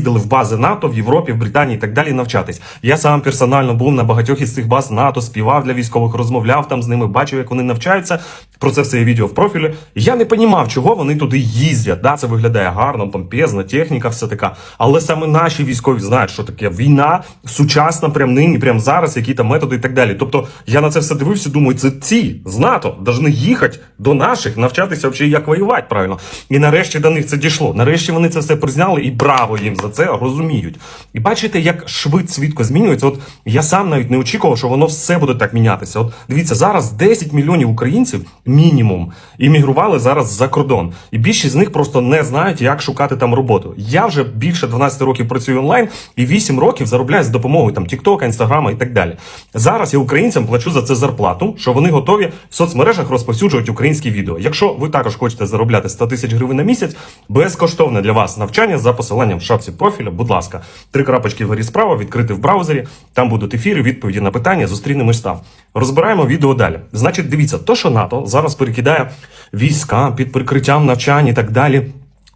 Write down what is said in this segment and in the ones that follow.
їздили в бази НАТО в Європі, в Британії і так далі навчатись. Я сам персонально був на багатьох із цих баз НАТО, співав для військових, розмовляв там з ними, бачив, як вони навчаються. Про це все є відео в профілі. Я не понімав, чого вони туди їздять. Да, це виглядає гарно, помпезно, техніка, все така. Але саме наші військові знають, що таке війна сучасна, прям нині, прям зараз, які там методи і так далі. Тобто я на це все дивився, думаю, це ці з НАТО повинні їхати до наших, навчатися взагалі, як воювати правильно. І нарешті до них це дійшло. Нарешті вони це все призняли, і браво їм за це розуміють. І бачите, як швид свідко змінюється. От я сам навіть не очікував, що воно все буде так мінятися. От дивіться, зараз 10 мільйонів українців мінімум іммігрували зараз за кордон, і більшість з них просто не знають, як шукати там роботу. Я вже більше 12 років працюю онлайн і 8 років заробляю з допомогою там Тіктока, Інстаграма і так далі. Зараз я українцям плачу за це зарплату, що вони готові в соцмережах розповсюджувати українські відео. Якщо ви також хочете заробляти 100 тисяч гривень на місяць, безкоштовне для вас навчання за посиланням в шапці профіля. Будь ласка, три крапочки вгорі справа, відкрити в браузері. Там будуть ефіри, відповіді на питання. Зустрінемось там. Розбираємо відео далі. Значить, дивіться, то, що НАТО зараз перекидає війська під прикриттям навчань і так далі,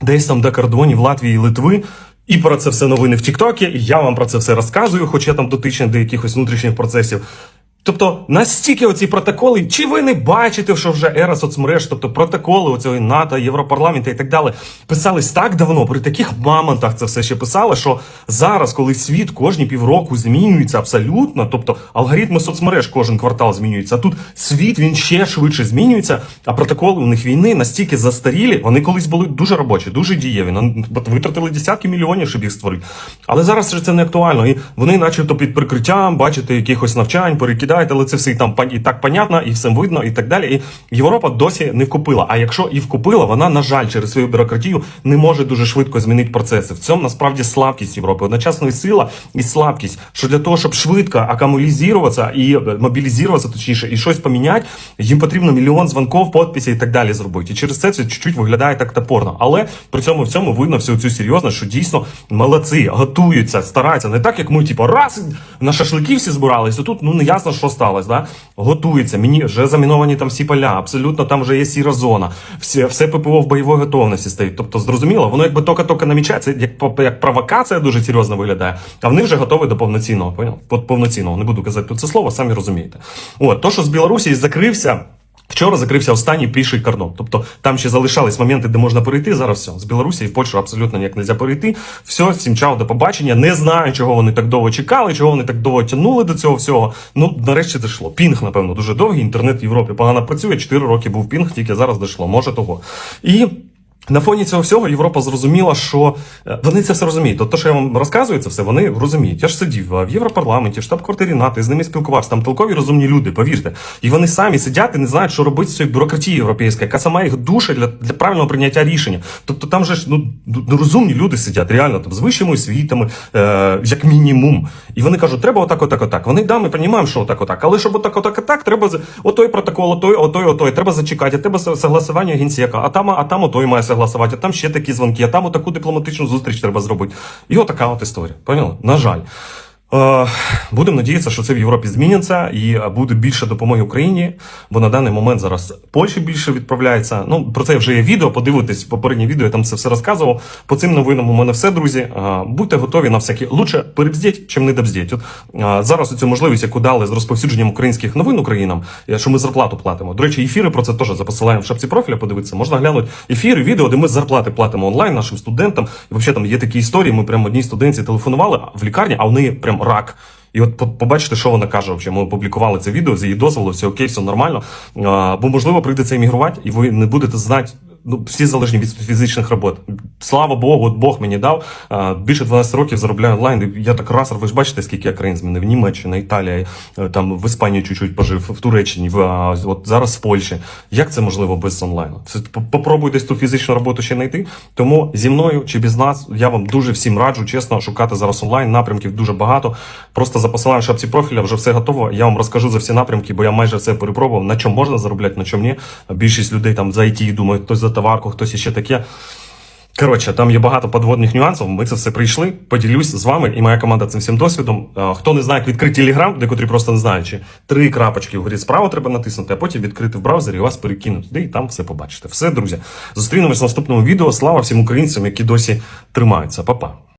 десь там до кордонів Латвії Литви. І про це все новини в Тіктокі. Я вам про це все розказую, хоч я там дотичний до якихось внутрішніх процесів. Тобто настільки оці протоколи, чи ви не бачите, що вже ера соцмереж, тобто протоколи оцього НАТО, Європарламенту і так далі, писались так давно, при таких мамонтах це все ще писали, що зараз, коли світ кожні півроку змінюється абсолютно, тобто алгоритми соцмереж кожен квартал змінюються, а тут світ він ще швидше змінюється, а протоколи у них війни настільки застарілі, вони колись були дуже робочі, дуже дієві. Ну, витратили десятки мільйонів, щоб їх створити. Але зараз це не актуально. І вони, начебто, під прикриттям, бачите, якихось навчань, перекидають, але це все і там і так понятно, і все видно, і так далі. І Європа досі не вкупила. А якщо і вкупила, вона, на жаль, через свою бюрократію не може дуже швидко змінити процеси. В цьому насправді слабкість Європи. Одночасно і сила, і слабкість. Що для того, щоб швидко акумулізуватися і е, мобілізуватися, точніше, і щось поміняти, їм потрібно мільйон дзвонків, підписів і так далі зробити. І через це це чуть-чуть виглядає так топорно. Але при цьому в цьому видно всю цю серйозність, що дійсно молодці, готуються, стараються. Не так, як ми, типу, раз на шашлики всі збиралися. Тут ну не ясно, що сталося. Да? готується. Мені вже заміновані там всі поля, абсолютно там вже є сіра зона. Все, все ППО в бойовій готовності стоїть. Тобто, зрозуміло, воно якби тільки-тільки намічається, як, як провокація дуже серйозно виглядає. А вони вже готові до повноцінного. Поняв? Повноцінного. Не буду казати це слово, самі розумієте. От, то, що з Білорусі закрився. Вчора закрився останній піший кордон. Тобто там ще залишались моменти, де можна перейти. Зараз все. З Білорусі і в Польщу абсолютно ніяк не можна перейти. Все, всім чао, до побачення. Не знаю, чого вони так довго чекали, чого вони так довго тягнули до цього всього. Ну, нарешті дійшло. Пінг, напевно, дуже довгий. Інтернет в Європі погано працює. Чотири роки був пінг, тільки зараз дійшло. Може того. І. На фоні цього всього Європа зрозуміла, що е, вони це все розуміють. Тобто, що я вам розказую це все, вони розуміють. Я ж сидів в Європарламенті, штаб-квартирі НАТО, з ними спілкувався. Там толкові розумні люди, повірте. І вони самі сидять і не знають, що робити з цією бюрократією європейською, яка сама їх душа для, для правильного прийняття рішення. Тобто там же ж ну, ну, розумні люди сидять, реально там з вищими освітами, е, як мінімум. І вони кажуть, треба отак, отак, отак. Вони да, ми розуміємо, що отак, отак. Але щоб отак, отак, отак, треба отой протокол, отой, отой, отой. Треба зачекати, треба со- согласування генсека, а там, а там отой має согласувати, а там ще такі дзвонки, а там отаку дипломатичну зустріч треба зробити. І отака от історія. Поняли? На жаль. Е, Будемо надіятися, що це в Європі зміниться і е, буде більше допомоги Україні, бо на даний момент зараз Польщі більше відправляється. Ну про це вже є відео. Подивитись попереднє відео, я там це все розказував. По цим новинам у мене все, друзі. Е, Будьте готові на всякі лучше перебздіть, чим не добздіть. От зараз цю можливість, яку дали з розповсюдженням українських новин Українам, що ми зарплату платимо. До речі, ефіри про це теж за посиланням в шапці профіля. Подивитися, можна глянути ефіри, відео, де ми зарплати платимо онлайн нашим студентам. І взагалі там є такі історії. Ми прямо одній студентці телефонували в лікарні, а в неї прям рак. І от по- побачите, що вона каже. Взагалі. Ми опублікували це відео з її дозволу, все окей, все нормально. Бо можливо прийдеться емігрувати, і ви не будете знати. Ну, всі залежні від фізичних робот. Слава Богу, от Бог мені дав. Більше 12 років заробляю онлайн. Я так раз, ви ж бачите, скільки я країн змінив. Німеччина, Італія, е, там в Іспанії чуть-чуть пожив, в Туреччині, в, от зараз в Польщі. Як це можливо без онлайну? Це попробуй десь ту фізичну роботу ще знайти. Тому зі мною чи без нас я вам дуже всім раджу, чесно, шукати зараз онлайн. Напрямків дуже багато. Просто за посиланням шапці профіля вже все готово. Я вам розкажу за всі напрямки, бо я майже все перепробував. На чому можна заробляти, на чому ні. Більшість людей там за IT думають, хтось за товарку, хтось іще таке. Коротше, там є багато подводних нюансів. Ми це все прийшли. Поділюсь з вами і моя команда цим всім досвідом. Е, Хто не знає, як відкрити Telegram, декотрі просто не знають, чи три крапочки вгорі справа треба натиснути, а потім відкрити в браузері і вас перекинуть туди, і там все побачите. Все, друзі. Зустрінемось в наступному відео. Слава всім українцям, які досі тримаються. Па-па.